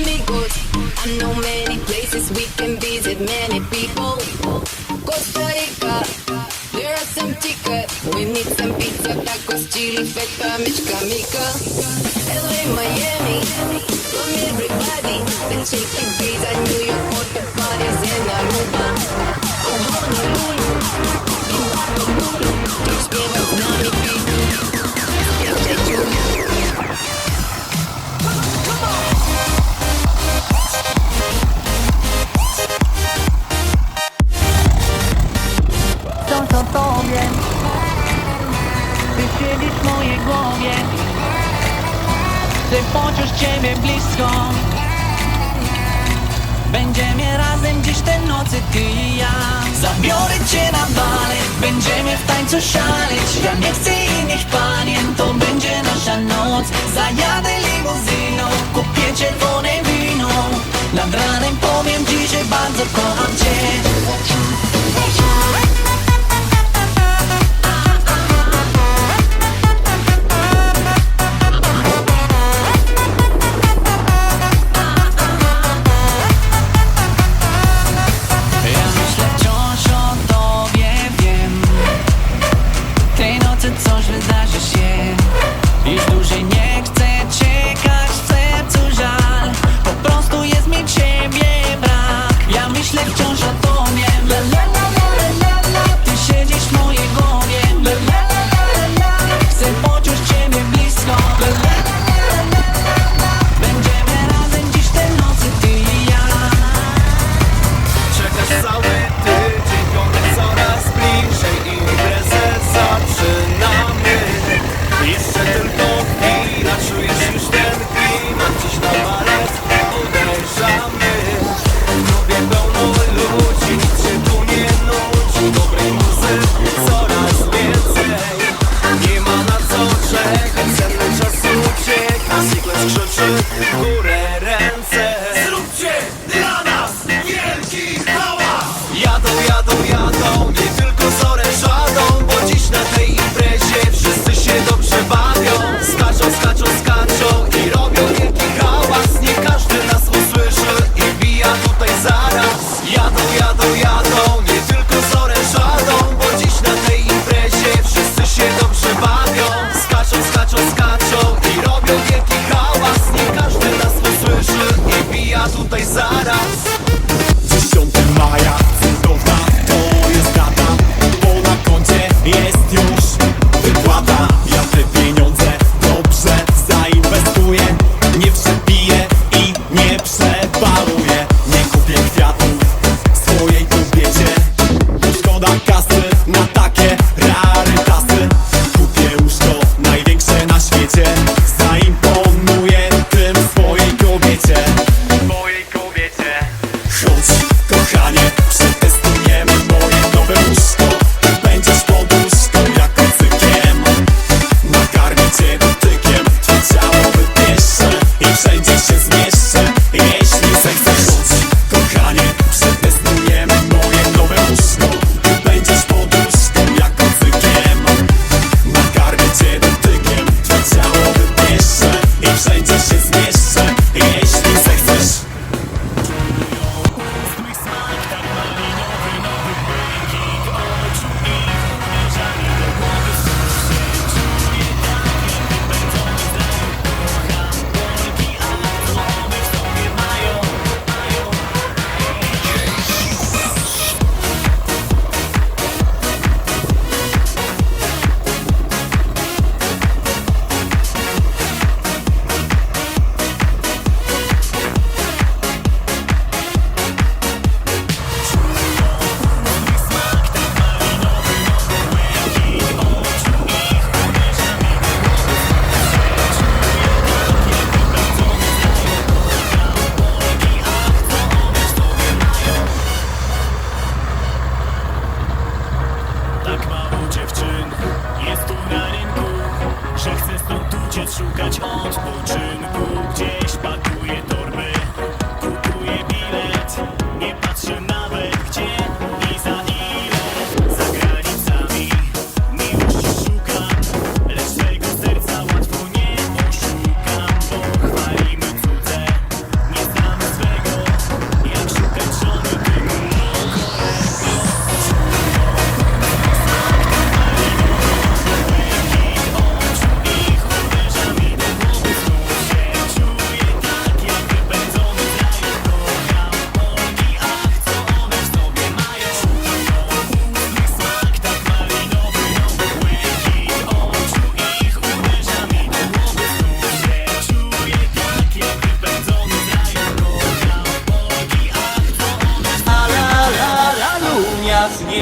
amigos. I know many places we can visit, many people. Costa Rica, there are some tickets. We need some pizza, tacos, chili, feta, michka, mica. LA, Miami, come everybody. The chicken pizza, New York. wciąż o tobie. Ty siedzisz w mojej głowie Ty poczuć ciebie blisko. Będziemy razem dziś te nocy ty i ja. Zabiorę cię na bale Będziemy w tańcu szaleć. Ja nie chcę innych panien To będzie nasza noc. Zajadę limuzyną Kupię czerwone wino. Nad ranem powiem ci, że bardzo kocham cię. Go Einbauen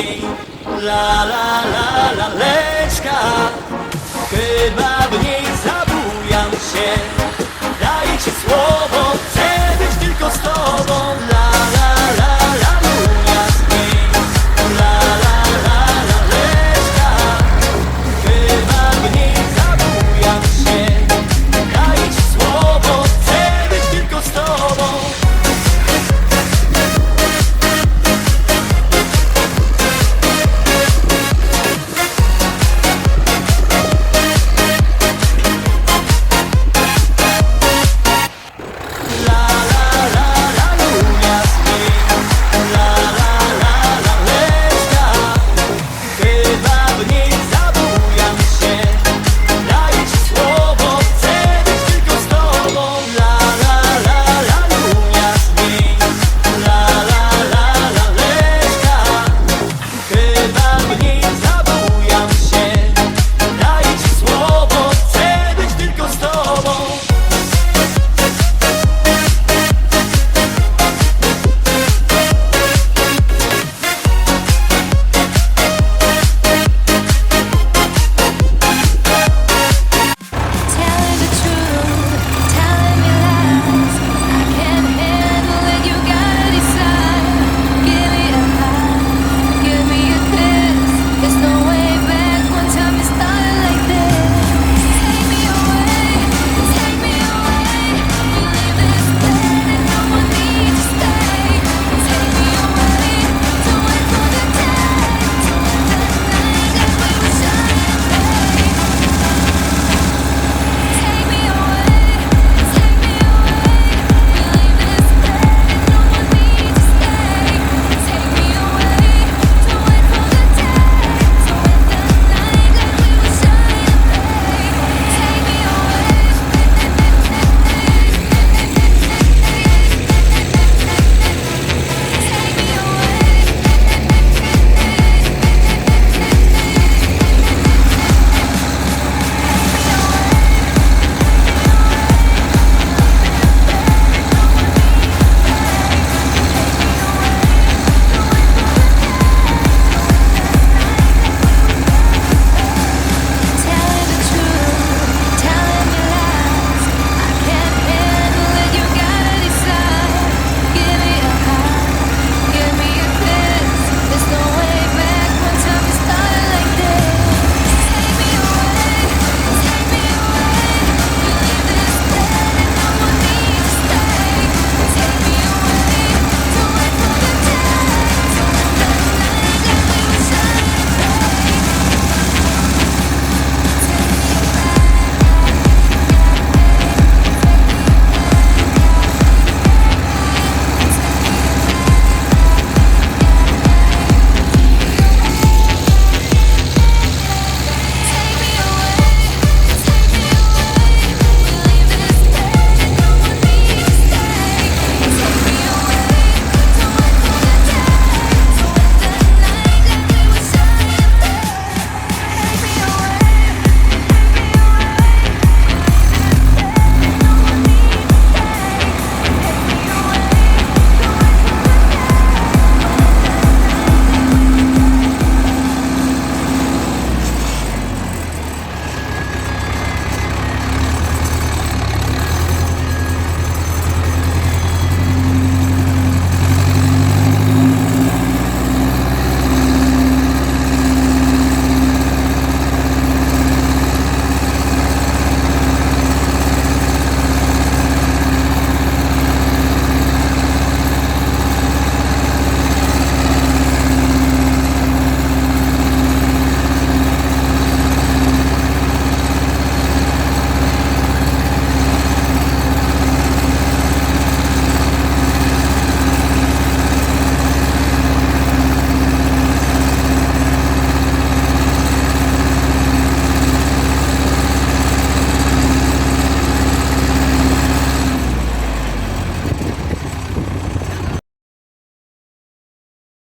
La la la la leczka. Chyba w niej zabujam się. Daję ci słowo